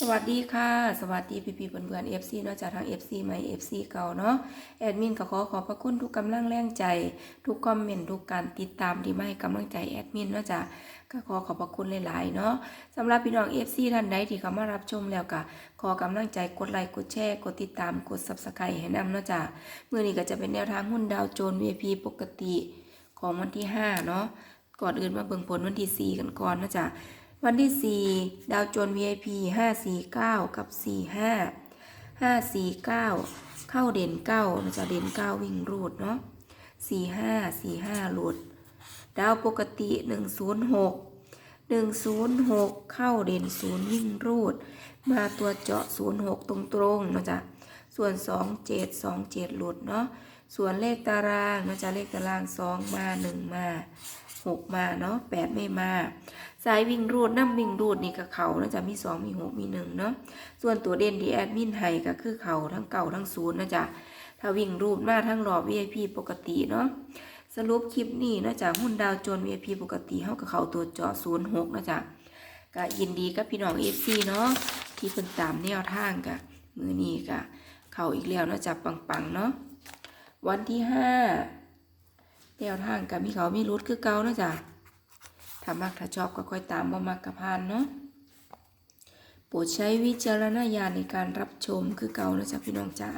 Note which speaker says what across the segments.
Speaker 1: สวัสดีค่ะ สวัสดีพี่พี่เพื่อนๆ FC เนาะจากทาง FC ใหม่ FC เก่าเนาะแอดมินก็ขอขอบพระคุณทุกกำลังแรงใจ ทุกคอมเมนต์ทุกการติดตามที่มาให้กำลังใจแอดมินเนาะจ้ะก็ขอขอบพระคุณหลายๆเนาะสำหรับพี่น้อง FC ท่านใดที่เข้ามารับชมแล้วก็ขอกำลังใจกดไลค์กดแชร์กดติดตามกด Subscribe ให้นำเนาะจ้ะมื้อนี้ก็จะเป็นแนวทางหุ้นดาวโจนส์ VIP ปกติของวันที่5เนาะก่อนอื่นมาเบิ่งผลวันที่4กันก่อนเนาะจ้ะ วันที่ 4 ดาวโจนส์ VIP 549 กับ 45 549 เข้าเด่น9นะจ๊ะเด่น 9 วิ่งรูดเนาะ45 45รูดดาวปกติ 106 106 เข้าเด่น 0 วิ่งรูด มาตัวเจาะ 06 ตรงๆนะจ๊ะส่วน 27 27 หลุดเนาะส่วนเลขตารางนะจ๊ะเลขตาราง 2 มา 1 มา 6 มาเนาะ8ไม่มา สายวิ่งรูดน้ำวิ่งรูดนี่กับเขานะจ๊ะมีสองมีหกมีหนึ่งเนาะส่วนตัวเด่นที่แอดมินให้ก็คือเขาทั้งเก่าทั้งศูนย์นะจ๊ะถ้าวิ่งรูดมาทั้งรอบ VIP ปกติเนาะสรุปคลิปนี้นะจ๊ะหุ้นดาวโจน VIP ปกติเท่ากับเขาตัวจาะศูนย์หกนะจ๊ะก็ยินดีกับพี่น้อง FC เนาะที่เป็นตามแนวทางกะมือนี้กะเขาอีกแล้วนะจ๊ะปังๆเนาะวันที่ห้าแนวทางกับมีเขามีรุดคือเก่านะจ๊ะ ถ้ามักถ้าชอบก็ค่อยตามบ่มักกะพานเนาะโปรดใช้วิจารณญาณในการรับชมคือเก่านะจ๊ะพี่น้องจ๋า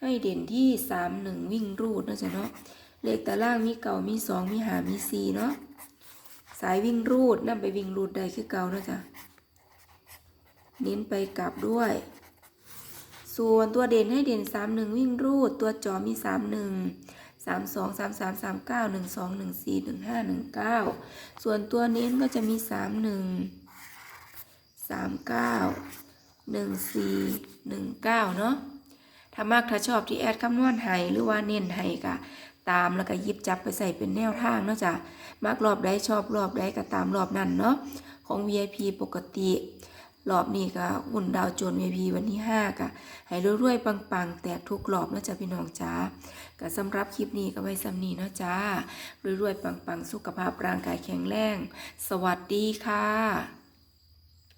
Speaker 1: ให้เด่นที่สามหนึ่งวิ่งรูดนะจ๊ะเนาะเลขตารางมีเก่ามีสองมีหามีสี่เนาะสายวิ่งรูดนำไปวิ่งรูดได้คือเก่านะจ๊ะ เน้นไปกลับด้วย ส่วนตัวเด่นให้เด่น 3 1 วิ่งรูด ตัวจอมี 3 1 3 2 3 3 3 9 1 2 1 4 1 5 1 9 ส่วนตัวเน้นก็จะมี 3 1 3 9 1 4 1 9 เนาะถ้ามากถ้าชอบที่แอดคำนวณให้หรือว่าเน้นให้ก็ตามแล้วก็ยิบจับไปใส่เป็นแนวทางเนาะจ้ะมากรอบใดชอบรอบใดก็ตามรอบนั้นเนาะของ VIP ปกติ รอบนี้ก็หุ่นดาวโจนเวพีวันที่5ก็ให้รวยๆปังๆ แตกทุกรอบนะจ๊ะพี่น้องจ้าก็สำหรับคลิปนี้ก็ไว้สำนีนะจ้ารวยๆปังๆ สุขภาพร่างกายแข็งแรง สวัสดีค่ะ